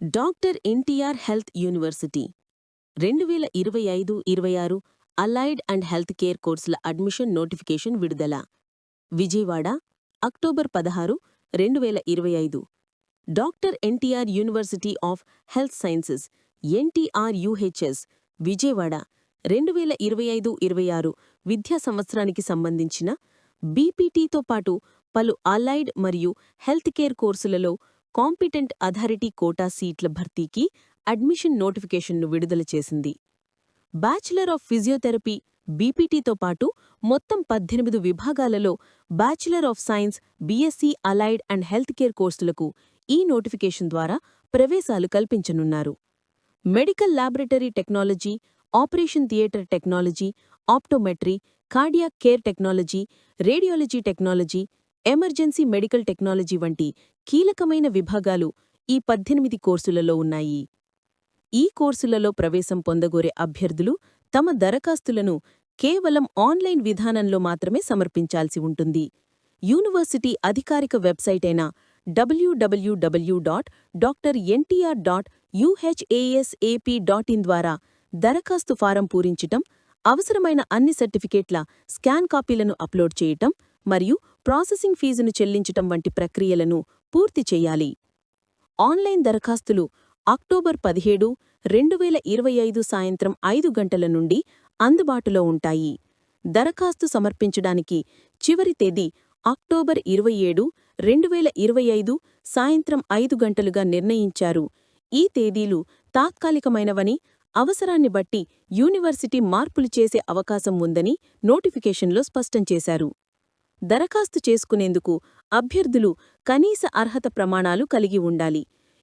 Doctor NTR health university. రెండు వేల ఇరవై ఐదు ఇరవై ఆరు అలైడ్ అండ్ హెల్త్ కేర్ కోర్సుల అడ్మిషన్ నోటిఫికేషన్ విడుదల. విజయవాడ అక్టోబర్ పదహారు రెండు వేల ఇరవై ఐదు. Doctor NTR university of health sciences NTR UHS Vijayawada రెండు వేల ఇరవై ఐదు ఇరవై ఆరు విద్యా సంవత్సరానికి సంబంధించిన బీపీటీతో పాటు పలు అలైడ్ మరియు హెల్త్ కేర్ కోర్సులలో కాంపిటెంట్ అథారిటీ కోటా సీట్ల భర్తీకి అడ్మిషన్ నోటిఫికేషన్ను విడుదల చేసింది. బ్యాచిలర్ ఆఫ్ ఫిజియోథెరపీ బీపీటీతో పాటు మొత్తం పద్దెనిమిది విభాగాలలో bachelor of science BSc allied and health care కోర్సులకు ఈ నోటిఫికేషన్ ద్వారా ప్రవేశాలు కల్పించనున్నారు. Medical laboratory technology operation theatre technology optometry cardiac care technology radiology technology emergency medical technology వంటి కీలకమైన విభాగాలు ఈ పద్దెనిమిది కోర్సులలో ఉన్నాయి. ఈ కోర్సులలో ప్రవేశం పొందగోరే అభ్యర్థులు తమ దరఖాస్తులను కేవలం ఆన్లైన్ విధానంలో మాత్రమే సమర్పించాల్సి ఉంటుంది. యూనివర్సిటీ అధికారిక వెబ్సైట్ అయిన WWW dot doctor NTR dot UHASAP dot in ద్వారా దరఖాస్తు ఫారం పూరించటం అవసరమైన అన్ని సర్టిఫికేట్ల స్కాన్ కాపీలను అప్లోడ్ చేయటం మరియు ప్రాసెసింగ్ ఫీజును చెల్లించటం వంటి ప్రక్రియలను పూర్తి చేయాలి. ఆన్లైన్ దరఖాస్తులు అక్టోబర్ పదిహేడు రెండు వేల ఇరవై ఐదు సాయంత్రం ఐదు గంటల నుండి అందుబాటులో ఉంటాయి. దరఖాస్తు సమర్పించడానికి చివరి తేదీ అక్టోబర్ ఇరవై ఏడు రెండు వేల ఇరవై ఐదు సాయంత్రం ఐదు గంటలుగా నిర్ణయించారు. ఈ తేదీలు తాత్కాలికమైనవని అవసరాన్ని బట్టి యూనివర్సిటీ మార్పులు చేసే అవకాశం ఉందని నోటిఫికేషన్లో స్పష్టం చేశారు. దరఖాస్తు చేసుకునేందుకు అభ్యర్థులు కనీస అర్హత ప్రమాణాలు కలిగి ఉండాలి.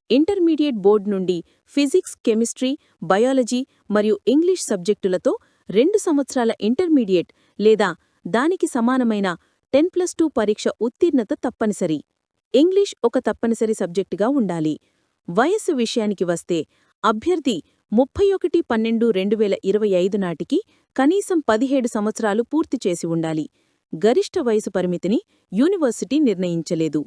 ఇంటర్మీడియట్ బోర్డు నుండి ఫిజిక్స్ కెమిస్ట్రీ బయాలజీ మరియు ఇంగ్లీష్ సబ్జెక్టులతో రెండు సంవత్సరాల ఇంటర్మీడియట్ లేదా దానికి సమానమైన టెన్ ప్లస్ టూ పరీక్ష ఉత్తీర్ణత తప్పనిసరి. ఇంగ్లీష్ ఒక తప్పనిసరి సబ్జెక్టుగా ఉండాలి. వయస్సు విషయానికి వస్తే అభ్యర్థి ముప్పై ఒకటి పన్నెండు రెండు వేల ఇరవై ఐదు నాటికి కనీసం పదిహేడు సంవత్సరాలు పూర్తి చేసి ఉండాలి. గరిష్ట వయసు పరిమితిని యూనివర్సిటీ నిర్ణయించలేదు.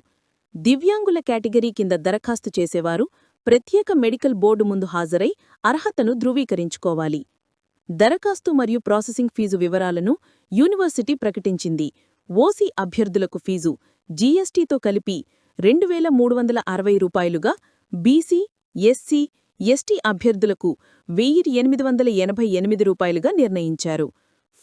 దివ్యాంగుల కేటగిరీ కింద దరఖాస్తు చేసేవారు ప్రత్యేక మెడికల్ బోర్డు ముందు హాజరై అర్హతను ధృవీకరించుకోవాలి. దరఖాస్తు మరియు ప్రాసెసింగ్ ఫీజు వివరాలను యూనివర్సిటీ ప్రకటించింది. ఓసీ అభ్యర్థులకు ఫీజు జీఎస్టీతో కలిపి రెండు వేల మూడు వందల అరవై రూపాయలుగా బీసీ ఎస్సీ ఎస్టీ అభ్యర్థులకు వెయ్యి ఎనిమిది వందల ఎనభై ఎనిమిది రూపాయలుగా నిర్ణయించారు.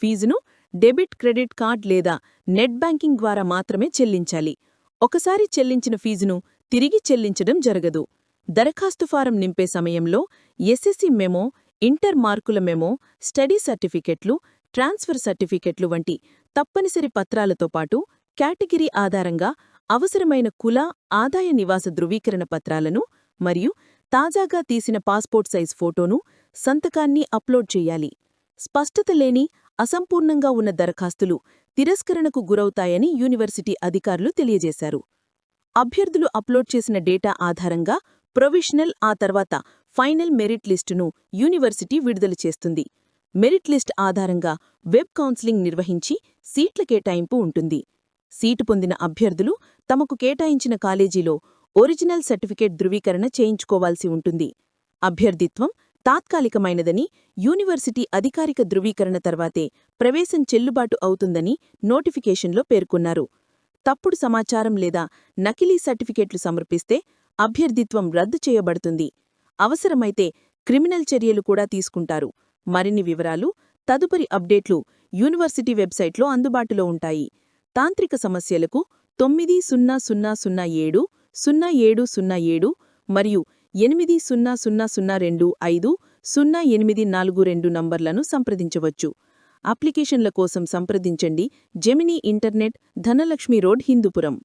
ఫీజును డెబిట్ క్రెడిట్ కార్డ్ లేదా నెట్ బ్యాంకింగ్ ద్వారా మాత్రమే చెల్లించాలి. ఒకసారి చెల్లించిన ఫీజును తిరిగి చెల్లించడం జరగదు. దరఖాస్తు ఫారం నింపే సమయంలో ఎస్ఎస్సి మెమో ఇంటర్ మార్కుల మెమో స్టడీ సర్టిఫికెట్లు ట్రాన్స్ఫర్ సర్టిఫికెట్లు వంటి తప్పనిసరి పత్రాలతో పాటు కేటగిరీ ఆధారంగా అవసరమైన కుల ఆదాయ నివాస ధృవీకరణ పత్రాలను మరియు తాజాగా తీసిన పాస్పోర్ట్ సైజ్ ఫోటోను సంతకాన్ని అప్లోడ్ చేయాలి. స్పష్టత లేని అసంపూర్ణంగా ఉన్న దరఖాస్తులు తిరస్కరణకు గురవుతాయని యూనివర్సిటీ అధికారులు తెలియజేశారు. అభ్యర్థులు అప్లోడ్ చేసిన డేటా ఆధారంగా ప్రొవిషనల్ ఆ తర్వాత ఫైనల్ మెరిట్ లిస్టును యూనివర్సిటీ విడుదల చేస్తుంది. మెరిట్ లిస్ట్ ఆధారంగా వెబ్ కౌన్సిలింగ్ నిర్వహించి సీట్ల కేటాయింపు ఉంటుంది. సీటు పొందిన అభ్యర్థులు తమకు కేటాయించిన కాలేజీలో ఒరిజినల్ సర్టిఫికేట్ ధృవీకరణ చేయించుకోవాల్సి ఉంటుంది. అభ్యర్థిత్వం తాత్కాలికమైనదని యూనివర్సిటీ అధికారిక ధృవీకరణ తర్వాతే ప్రవేశం చెల్లుబాటు అవుతుందని నోటిఫికేషన్లో పేర్కొన్నారు. తప్పుడు సమాచారం లేదా నకిలీ సర్టిఫికేట్లు సమర్పిస్తే అభ్యర్థిత్వం రద్దు చేయబడుతుంది. అవసరమైతే క్రిమినల్ చర్యలు కూడా తీసుకుంటారు. మరిన్ని వివరాలు తదుపరి అప్డేట్లు యూనివర్సిటీ వెబ్సైట్లో అందుబాటులో ఉంటాయి. తాంత్రిక సమస్యలకు తొమ్మిది సున్నా సున్నా సున్నా ఏడు సున్నా ఏడు సున్నా ఏడు మరియు ఎనిమిది సున్నా సున్నా సున్నా రెండు ఐదు సున్నా ఎనిమిది నాలుగు రెండు నంబర్లను సంప్రదించవచ్చు. అప్లికేషన్ల కోసం సంప్రదించండి. Gemini internet Dhanalakshmi road Hindupuram.